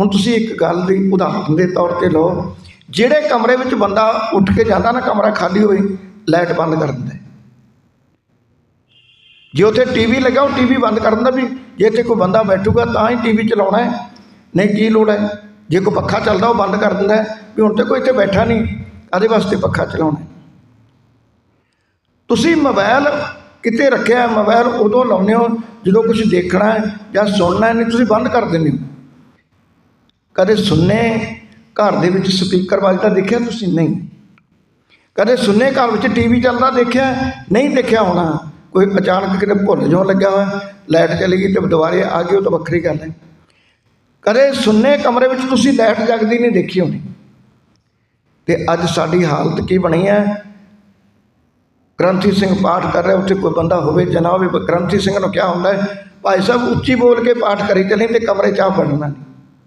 ਹੁਣ ਤੁਸੀਂ ਇੱਕ ਗੱਲ ਦੀ ਉਦਾਹਰਨ ਦੇ ਤੌਰ ਤੇ ਲਓ ਜਿਹੜੇ ਕਮਰੇ ਵਿੱਚ ਬੰਦਾ ਉੱਠ ਕੇ ਜਾਂਦਾ ਨਾ ਕਮਰਾ ਖਾਲੀ ਹੋਏ ਲਾਈਟ ਬੰਦ ਕਰ ਦਿੰਦਾ ਜੇ ਉੱਥੇ ਟੀਵੀ ਲੱਗਾ ਉਹ ਟੀਵੀ ਬੰਦ ਕਰ ਦਿੰਦਾ ਵੀ ਜੇ ਇੱਥੇ ਕੋਈ ਬੰਦਾ ਬੈਠੂਗਾ ਤਾਂ ਹੀ ਟੀਵੀ ਚਲਾਉਣਾ ਹੈ। ਨਹੀਂ ਕੀ ਲੋੜ ਹੈ? ਜੇ ਕੋਈ ਪੱਖਾ ਚੱਲਦਾ ਉਹ ਬੰਦ ਕਰ ਦਿੰਦਾ ਵੀ ਹੁਣ ਤੇ ਕੋਈ ਇੱਥੇ ਬੈਠਾ ਨਹੀਂ ਕਾਹਦੇ ਵਾਸਤੇ ਪੱਖਾ ਚਲਾਉਣਾ ਤੁਸੀਂ ਮੋਬਾਈਲ ਕਿਤੇ ਰੱਖਿਆ ਹੈ, ਮੋਬਾਈਲ ਉਦੋਂ ਲਾਉਂਦੇ ਹੋ ਜਦੋਂ ਕੁਝ ਦੇਖਣਾ ਹੈ ਜਾਂ ਸੁਣਨਾ ਹੈ ਨਹੀਂ ਤੁਸੀਂ ਬੰਦ ਕਰ ਦਿੰਦੇ ਹੋ। ਕਦੇ ਸੁਣਨੇ ਘਰ ਦੇ ਵਿੱਚ ਸਪੀਕਰ ਵੱਜਦਾ ਦੇਖਿਆ ਤੁਸੀਂ? ਨਹੀਂ। ਕਦੇ ਸੁਣਨੇ ਘਰ ਵਿੱਚ ਟੀਵੀ ਚੱਲਦਾ ਦੇਖਿਆ? ਨਹੀਂ ਦੇਖਿਆ ਹੋਣਾ। ਕੋਈ ਅਚਾਨਕ ਕਿਤੇ ਭੁੱਲ ਜਾਣ ਲੱਗਾ ਹੋਇਆ, ਲਾਈਟ ਚਲੀ ਗਈ ਤੇ ਦੁਬਾਰੇ ਆ ਗਈ, ਉਹ ਤਾਂ ਵੱਖਰੀ ਗੱਲ ਹੈ। ਕਦੇ ਸੁਣਨੇ ਕਮਰੇ ਵਿੱਚ ਤੁਸੀਂ ਲਾਈਟ ਜਗਦੀ ਨਹੀਂ ਦੇਖੀ ਹੋਣੀ। ਤੇ ਅੱਜ ਸਾਡੀ ਹਾਲਤ ਕੀ ਬਣੀ ਹੈ? ਗ੍ਰੰਥੀ ਸਿੰਘ ਪਾਠ ਕਰ ਰਿਹਾ, ਉੱਥੇ ਕੋਈ ਬੰਦਾ ਹੋਵੇ ਜਾਂ ਹੋਵੇ ਗ੍ਰੰਥੀ ਸਿੰਘ ਨੂੰ ਕਿਹਾ ਹੁੰਦਾ ਹੈ, ਭਾਈ ਸਾਹਿਬ, ਉੱਚੀ ਬੋਲ ਕੇ ਪਾਠ ਕਰੀ ਚੱਲੇ ਤੇ ਕਮਰੇ 'ਚ ਆ ਵੜਨਾ ਨਹੀਂ।